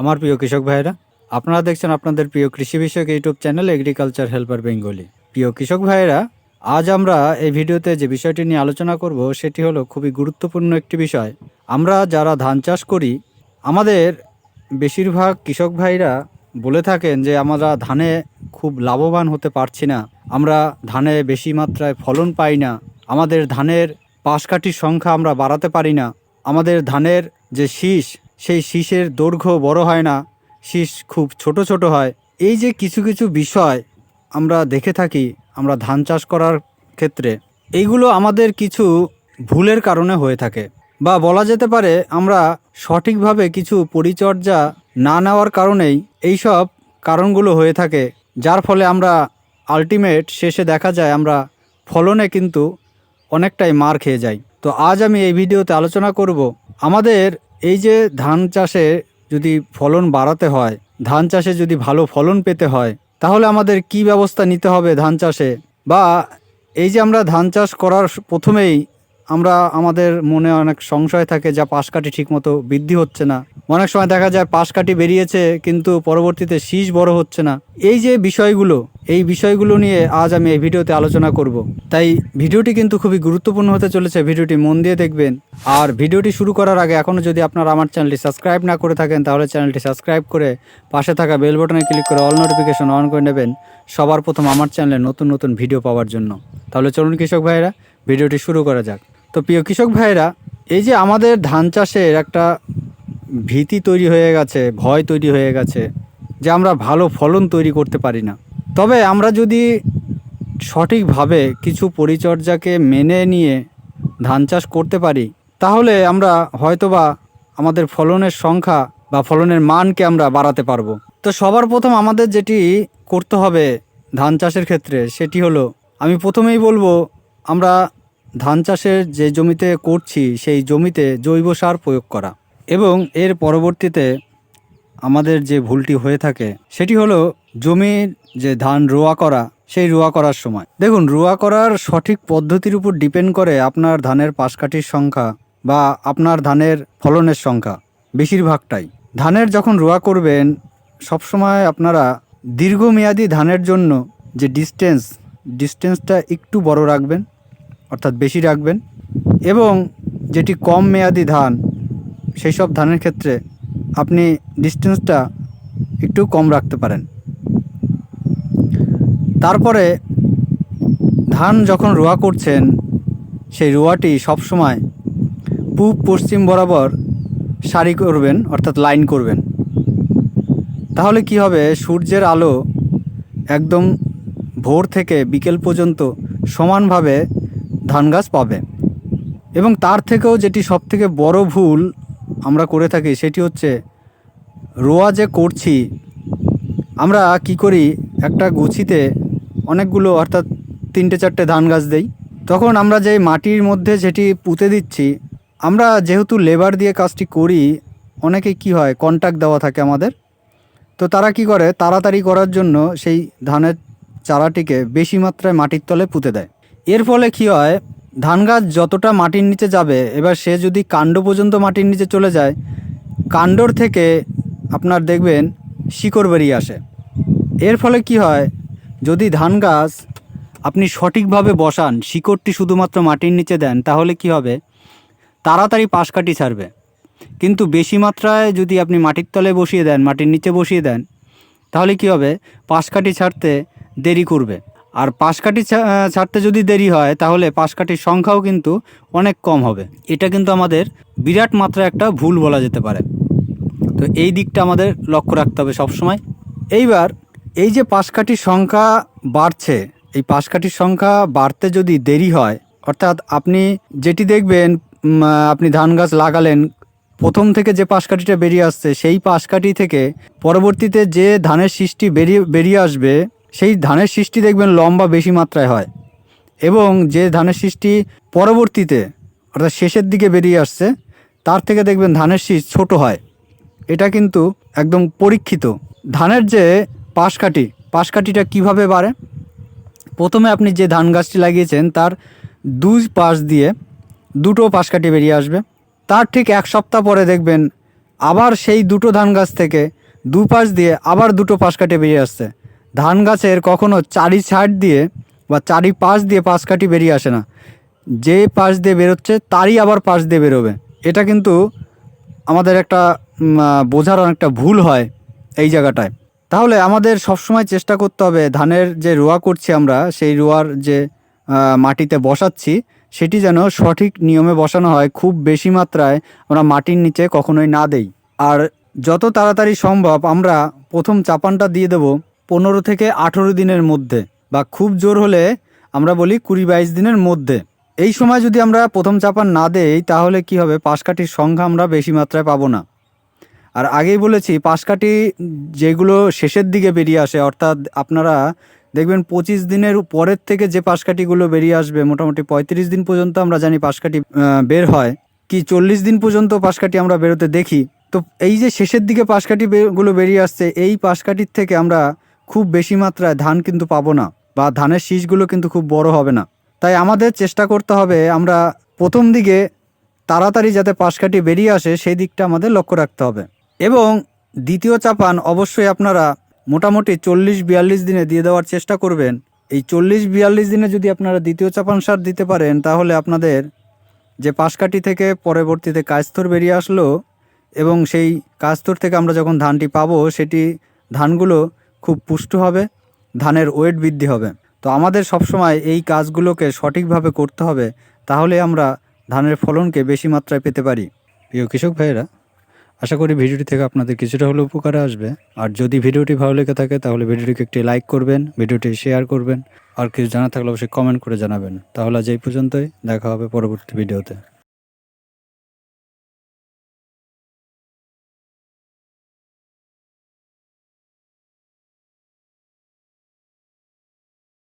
আমার প্রিয় কৃষক ভাইয়েরা, আপনারা দেখছেন আপনাদের প্রিয় কৃষি বিষয়ক YouTube channel agriculture helper Bengali প্রিয় কৃষক ভাইয়েরা, আজ আমরা এই ভিডিওতে যে বিষয়টি নিয়ে আলোচনা করব, সেটি হলো খুবই গুরুত্বপূর্ণ একটি বিষয়। আমরা যারা ধান চাষ করি, আমাদের বেশিরভাগ কৃষক ভাইরা বলে থাকেন যে, আমরা ধানে খুব লাভবান হতে পারছি না। আমরা ধানে বেশি মাত্রায় ফলন পাই না। আমাদের ধানের পাশকাঠির সংখ্যা আমরা বাড়াতে পারি না। আমাদের ধানের যে শীষ সেই শীষের দৈর্ঘ্য বড় হয় না, শীষ খুব ছোট ছোট হয়। এই যে কিছু কিছু বিষয় আমরা দেখে থাকি, আমরা ধান চাষ করার ক্ষেত্রে, এইগুলো আমাদের কিছু ভুলের কারণে হয়ে থাকে। বা বলা যেতে পারে, আমরা সঠিকভাবে কিছু পরিচর্যা না নেওয়ার কারণেই এইসব কারণগুলো হয়ে থাকে, যার ফলে আমরা আলটিমেট শেষে দেখা যায় আমরা ফলনে কিন্তু অনেকটাই মার খেয়ে যাই। তো আজ আমি এই ভিডিওতে আলোচনা করব আমাদের এই যে ধান চাষে যদি ফলন বাড়াতে হয়, ধান চাষে যদি ভালো ফলন পেতে হয়, তাহলে আমাদের কি ব্যবস্থা নিতে হবে ধান চাষে? বা এই যে আমরা ধান চাষ করার প্রথমেই আমরা আমাদের মনে অনেক সংশয় থাকে যা পাশ কাঠি ঠিকমতো বৃদ্ধি হচ্ছে না। অনেক সময় দেখা যায় পাশ কাঠি বেরিয়েছে কিন্তু পরবর্তীতে শীষ বড় হচ্ছে না। এই যে বিষয়গুলো, এই বিষয়গুলো নিয়ে আজ আমি এই ভিডিওতে আলোচনা করব। তাই ভিডিওটি কিন্তু খুবই গুরুত্বপূর্ণ হতে চলেছে, ভিডিওটি মন দিয়ে দেখবেন। আর ভিডিওটি শুরু করার আগে এখনও যদি আপনারা আমার চ্যানেলটি সাবস্ক্রাইব না করে থাকেন, তাহলে চ্যানেলটি সাবস্ক্রাইব করে পাশে থাকা বেল বাটনে ক্লিক করে অল নোটিফিকেশন অন করে নেবেন সবার প্রথম আমার চ্যানেলে নতুন নতুন ভিডিও পাওয়ার জন্য। তাহলে চলুন কৃষক ভাইরা ভিডিওটি শুরু করা যাক। তো প্রিয় কৃষক ভাইরা এই যে আমাদের ধান চাষের একটা ভীতি তৈরি হয়ে গেছে, ভয় তৈরি হয়ে গেছে যে আমরা ভালো ফলন তৈরি করতে পারি না। তবে আমরা যদি সঠিকভাবে কিছু পরিচর্যাকে মেনে নিয়ে ধান চাষ করতে পারি, তাহলে আমরা হয়তোবা আমাদের ফলনের সংখ্যা বা ফলনের মানকে আমরা বাড়াতে পারব। তো সবার প্রথম আমাদের যেটি করতে হবে ধান চাষের ক্ষেত্রে, সেটি হলো, আমি প্রথমেই বলব, আমরা ধান চাষের যে জমিতে করছি, সেই জমিতে জৈব সার প্রয়োগ করা। এবং এর পরবর্তীতে আমাদের যে ভুলটি হয়ে থাকে, সেটি হলো জমির যে ধান রোয়া করা, সেই রোয়া করার সময়। দেখুন, রোয়া করার সঠিক পদ্ধতির উপর ডিপেন্ড করে আপনার ধানের পাশকাঠির সংখ্যা বা আপনার ধানের ফলনের সংখ্যা, বেশিরভাগটাই। ধানের যখন রোয়া করবেন, সবসময় আপনারা দীর্ঘমেয়াদী ধানের জন্য যে ডিস্টেন্স ডিস্টেন্সটা একটু বড় রাখবেন। অর্থাৎ বেশি রাখবেন এবং যেটি কম মেয়াদি ধান, সেই সব ধানের ক্ষেত্রে আপনি ডিস্টেন্সটা একটু কম রাখতে পারেন। তারপরে ধান যখন রোয়া করছেন, সেই রোয়াটি সবসময় পূব, পশ্চিম বরাবর সারি করবেন, অর্থাৎ লাইন করবেন। তাহলে কি হবে? সূর্যের আলো একদম ভোর থেকে বিকেল পর্যন্ত সমানভাবে ধান গাছ পাবে। এবং তার থেকেও যেটি সবথেকে বড় ভুল আমরা করে থাকি সেটি হচ্ছে, রোয়া যে করছি, আমরা কি করি, একটা গুছিতে অনেকগুলো অর্থাৎ তিনটে চারটে ধান গাছ দেই। তখন আমরা যে মাটির মধ্যে যেটি পুঁতে দিচ্ছি, আমরা যেহেতু লেবার দিয়ে কাজটি করি, অনেকে কি হয় কন্ট্যাক্ট দেওয়া থাকে আমাদের। তো তারা কি করে, তাড়াতাড়ি করার জন্য সেই ধানের চারাটিকে বেশি মাত্রায় মাটির তলে পুঁতে দেয়। এর ফলে কি হয়? ধান গাছ যতটা মাটির নিচে যাবে, এবার সে যদি কাণ্ড পর্যন্ত মাটির নিচে চলে যায়, কাণ্ডর থেকে আপনার দেখবেন শিকড় বেরিয়ে আসে। এর ফলে কি হয়? যদি ধান গাছ আপনি সঠিকভাবে বসান, শিকড়টি শুধুমাত্র মাটির নিচে দেন, তাহলে কি হবে? তাড়াতাড়ি পাশ কাটি ছাড়বে। কিন্তু বেশি মাত্রায় যদি আপনি মাটির তলে বসিয়ে দেন, মাটির নিচে বসিয়ে দেন, তাহলে কি হবে? পাশ কাটি ছাড়তে দেরি করবে। আর পাশ কাটি ছা- ছাড়তে যদি দেরি হয়, তাহলে পাশ কাঠির সংখ্যাও কিন্তু অনেক কম হবে। এটা কিন্তু আমাদের বিরাট মাত্রায় একটা ভুল বলা যেতে পারে। তো এই দিকটা আমাদের লক্ষ্য রাখতে হবে সবসময়। এইবার এই যে পাশকাঠির সংখ্যা বাড়ছে, এই পাশকাঠির সংখ্যা বাড়তে যদি দেরি হয়, অর্থাৎ আপনি যেটি দেখবেন আপনি ধান গাছ লাগালেন, প্রথম থেকে যে পাশকাঠিটা বেরিয়ে আসছে, সেই পাশকাঠি থেকে পরবর্তীতে যে ধানের সৃষ্টি বেরিয়ে বেরিয়ে আসবে সেই ধানের সৃষ্টি দেখবেন লম্বা বেশি মাত্রায় হয়। এবং যে ধানের সৃষ্টি পরবর্তীতে, অর্থাৎ শেষের দিকে বেরিয়ে আসছে, তার থেকে দেখবেন ধানের শীষ ছোট হয়। এটা কিন্তু একদম পরীক্ষিত। ধানের যে পাশকাঠি, পাশকাঠিটা কীভাবে বাড়ে? প্রথমে আপনি যে ধান গাছটি লাগিয়েছেন, তার দুই পাশ দিয়ে দুটো পাশকাঠি বেরিয়ে আসবে। তার ঠিক এক সপ্তাহ পরে দেখবেন আবার সেই দুটো ধান গাছ থেকে দু পাশ দিয়ে আবার দুটো পাশ কাটে বেরিয়ে আসছে। ধান গাছের কখনো চারি সাইড দিয়ে বা চারি পাশ দিয়ে পাশ কাটি বেরিয়ে আসে না। যে পাশ দিয়ে বেরোচ্ছে, তারই আবার পাশ দিয়ে বেরোবে। এটা কিন্তু আমাদের একটা বোঝার অনেকটা ভুল হয় এই জায়গাটায়। তাহলে আমাদের সবসময় চেষ্টা করতে হবে ধানের যে রোয়া করছি আমরা, সেই রোয়ার যে মাটিতে বসাচ্ছি, সেটি যেন সঠিক নিয়মে বসানো হয়, খুব বেশি মাত্রায় আমরা মাটির নিচে কখনোই না দেই। আর যত তাড়াতাড়ি সম্ভব আমরা প্রথম চাপানটা দিয়ে দেব। পনেরো থেকে আঠেরো দিনের মধ্যে বা খুব জোর হলে আমরা বলি কুড়ি বাইশ দিনের মধ্যে। এই সময় যদি আমরা প্রথম চাপান না দেই, তাহলে কি হবে? পাশকাঠির সংখ্যা আমরা বেশি মাত্রায় পাবো না। আর আগেই বলেছি, পাশকাঠি যেগুলো শেষের দিকে বেরিয়ে আসে, অর্থাৎ আপনারা দেখবেন পঁচিশ দিনের পরের থেকে যে পাশকাঠিগুলো বেরিয়ে আসবে, মোটামুটি পঁয়ত্রিশ দিন পর্যন্ত আমরা জানি পাশকাঠি বের হয়। কি চল্লিশ দিন পর্যন্ত পাশকাঠি আমরা বেরোতে দেখি? তো এই যে শেষের দিকে পাশকাঠি বে- গুলো বেরিয়ে আসছে, এই পাশকাঠির থেকে আমরা খুব বেশি মাত্রায় ধান কিন্তু পাবো না বা ধানের শীষগুলো কিন্তু খুব বড় হবে না। তাই আমাদের চেষ্টা করতে হবে আমরা প্রথম দিকে তাড়াতাড়ি যাতে পাশকাঠি বেরিয়ে আসে সেই দিকটা আমাদের লক্ষ্য রাখতে হবে। এবং দ্বিতীয় চাপান অবশ্যই আপনারা মোটামুটি চল্লিশ বিয়াল্লিশ দিনে দিয়ে দেওয়ার চেষ্টা করবেন। এই চল্লিশ বিয়াল্লিশ দিনে যদি আপনারা দ্বিতীয় চাপান সার দিতে পারেন, তাহলে আপনাদের যে পাশকাঠি থেকে পরবর্তীতে কাস্তর বেরিয়ে আসলো এবং সেই কাস্তর থেকে আমরা যখন ধানটি পাবো, সেটি ধানগুলো খুব পুষ্ট হবে, ধানের ওয়েট বৃদ্ধি হবে। তো আমাদের সবসময় এই কাজগুলোকে সঠিকভাবে করতে হবে, তাহলে আমরা ধানের ফলনকে বেশি মাত্রায় পেতে পারি। প্রিয় কৃষক ভাইয়েরা, আশা করি ভিডিওটি থেকে আপনাদের কিছুটা হলেও উপকারে আসবে। আর যদি ভিডিওটি ভালো লেগে থাকে, তাহলে ভিডিওটিকে একটি লাইক করবেন, ভিডিওটি শেয়ার করবেন, আর কিছু জানা থাকলে অবশ্যই কমেন্ট করে জানাবেন। তাহলে আজ এই পর্যন্তই, দেখা হবে পরবর্তী ভিডিওতে।